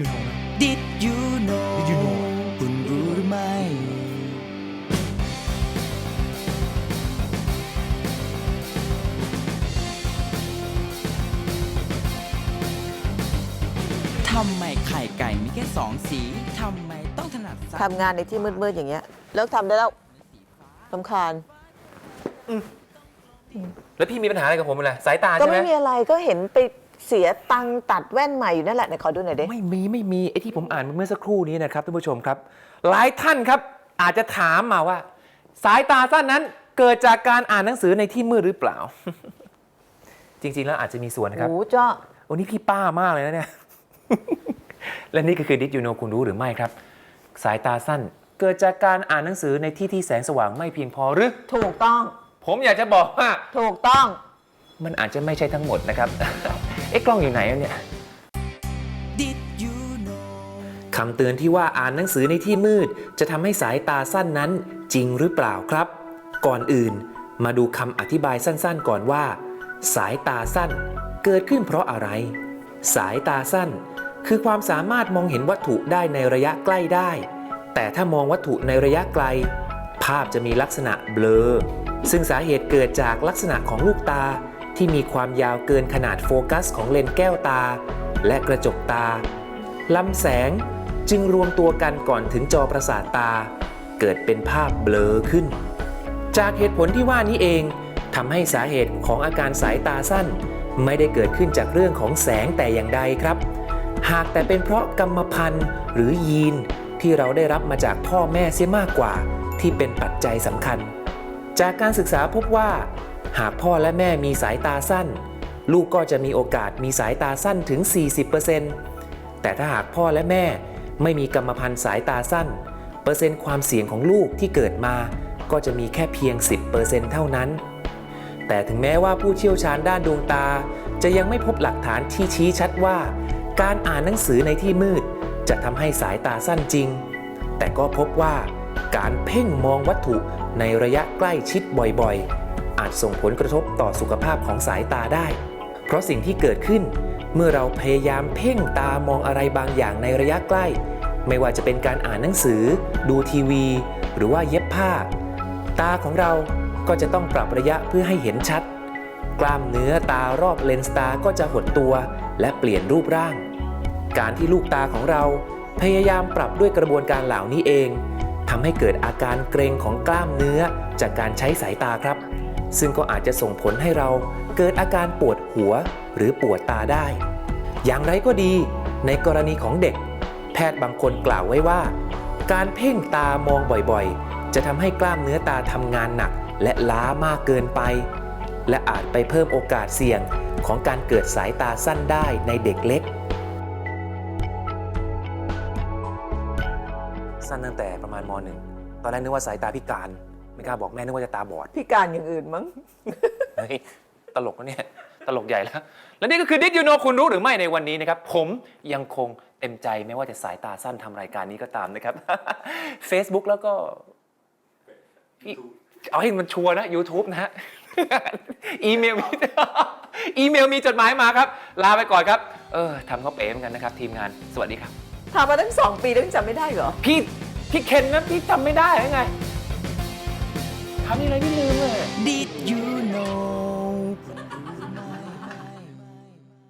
you know นะ Did you know Did you know คุณรู้หรือไม่ ทำไมไข่ไก่มีแค่สองสี ทำไมต้องถนัดซ้ายทำงานในที่มืด ๆ อย่างเงี้ย เลิกทำได้แล้วลำคาญ แล้วพี่มีปัญหาอะไรกับผมเลยสายตาก็ใช่ไหมไม่มีอะไรก็เห็นไป เสียตังค์ตัดแว่นใหม่อยู่นั่นแหละไหนขอดูหน่อยดิไม่มีไม่มีไอ้ที่ผมอ่านเมื่อสักครู่นี้นะครับท่านผู้ชมครับ หลายท่านครับอาจจะถามมาว่า สายตาสั้นนั้นเกิดจากการอ่านหนังสือในที่มืดหรือเปล่า จริง ๆ แล้วอาจจะมีส่วนนะครับ โอ้เจ้าโอ้นี่พี่ป้ามากเลยนะเนี่ย และนี่ก็คือดิจิโนคุณรู้หรือไม่ครับ สายตาสั้นเกิดจากการอ่านหนังสือในที่ที่แสงสว่างไม่เพียงพอหรือ ถูกต้อง ผมอยากจะบอกว่า ถูกต้อง มันอาจจะไม่ใช่ทั้งหมดนะครับ เอ๊ะกล้องอยู่ไหนเนี่ย you know คำเตือนที่ว่าอ่านหนังสือในที่มืด จะทำให้สายตาสั้นนั้นจริงหรือเปล่าครับ ก่อนอื่น มาดูคำอธิบายสั้นๆ ก่อนว่า สายตาสั้นเกิดขึ้นเพราะอะไร สายตาสั้น คือความสามารถมองเห็นวัตถุได้ในระยะใกล้ได้ แต่ถ้ามองวัตถุในระยะไกล ภาพจะมีลักษณะเบลอ ซึ่งสาเหตุเกิดจากลักษณะของลูกตา ที่มีความยาวเกินขนาดโฟกัสของเลนส์แก้วตา และกระจกตาลำแสงจึงรวมตัวกันก่อนถึงจอประสาทตา เกิดเป็นภาพเบลอขึ้น จากเหตุผลที่ว่านี้เองทำให้สาเหตุของอาการสายตาสั้น ไม่ได้เกิดขึ้นจากเรื่องของแสงแต่อย่างใดครับ หากแต่เป็นเพราะกรรมพันธุ์หรือยีนที่เราได้รับมาจากพ่อแม่เสียมากกว่า ที่เป็นปัจจัยสำคัญ จากการศึกษาพบว่า หากพ่อและแม่มีสายตาสั้น ลูกก็จะมีโอกาสมีสายตาสั้นถึง 40%แต่ถ้าหากพ่อและแม่ไม่มีกรรมพันธุ์สายตาสั้น เปอร์เซ็นต์ความเสี่ยงของลูกที่เกิดมา ก็จะมีแค่เพียง 10%เท่านั้น แต่ถึงแม้ว่าผู้เชี่ยวชาญด้านดวงตา จะยังไม่พบหลักฐานที่ชี้ชัดว่า การอ่านหนังสือในที่มืด จะทำให้สายตาสั้นจริง แต่ก็พบว่า การเพ่งมองวัตถุในระยะใกล้ชิดบ่อยๆ อาจส่งผลกระทบต่อสุขภาพของสายตาได้ เพราะสิ่งที่เกิดขึ้น เมื่อเราพยายามเพ่งตามองอะไรบางอย่างในระยะใกล้ ไม่ว่าจะเป็นการอ่านหนังสือ ดูทีวี หรือว่าเย็บผ้า ตาของเราก็จะต้องปรับระยะเพื่อให้เห็นชัด กล้ามเนื้อตารอบเลนส์ตาก็จะหดตัว และเปลี่ยนรูปร่าง การที่ลูกตาของเราพยายามปรับด้วยกระบวนการเหล่านี้เอง ทำให้เกิดอาการเกร็งของกล้ามเนื้อจากการใช้สายตาครับ ซึ่งก็อาจจะส่งผลให้เราเกิดอาการปวดหัวหรือปวดตาได้ อย่างไรก็ดี ในกรณีของเด็ก แพทย์บางคนกล่าวไว้ว่า การเพ่งตามองบ่อยๆ จะทำให้กล้ามเนื้อตาทำงานหนัก และล้ามากเกินไป และอาจไปเพิ่มโอกาสเสี่ยงของการเกิดสายตาสั้นได้ในเด็กเล็ก สั้นตั้งแต่ประมาณมหนึ่งตอนแรกนึกว่าสายตาพิการ ไม่กล้าบอกแม่นึกว่าจะตาบอดพิการอย่างอื่นมั้ง เฮ้ยตลกนะเนี่ยตลกใหญ่แล้ว และนี่ก็คือดิจิโนคุณรู้หรือไม่ในวันนี้นะครับ ผมยังคงเต็มใจไม่ว่าจะสายตาสั้นทำรายการนี้ก็ตามนะครับ Facebook แล้วก็อีเอาให้มันชัวร์นะ YouTube นะฮะ อีเมลมี อีเมลมีจดหมายมาครับ ลาไปก่อนครับ เออทำเขาเป๋เหมือนกันนะครับ ทีมงานสวัสดีครับทำมาตั้งสองปีแล้วยังจำไม่ได้เหรอ พี่ พี่เคนนะพี่จำไม่ได้หรือไงทำยังไงพี่ลืมเลย Did you know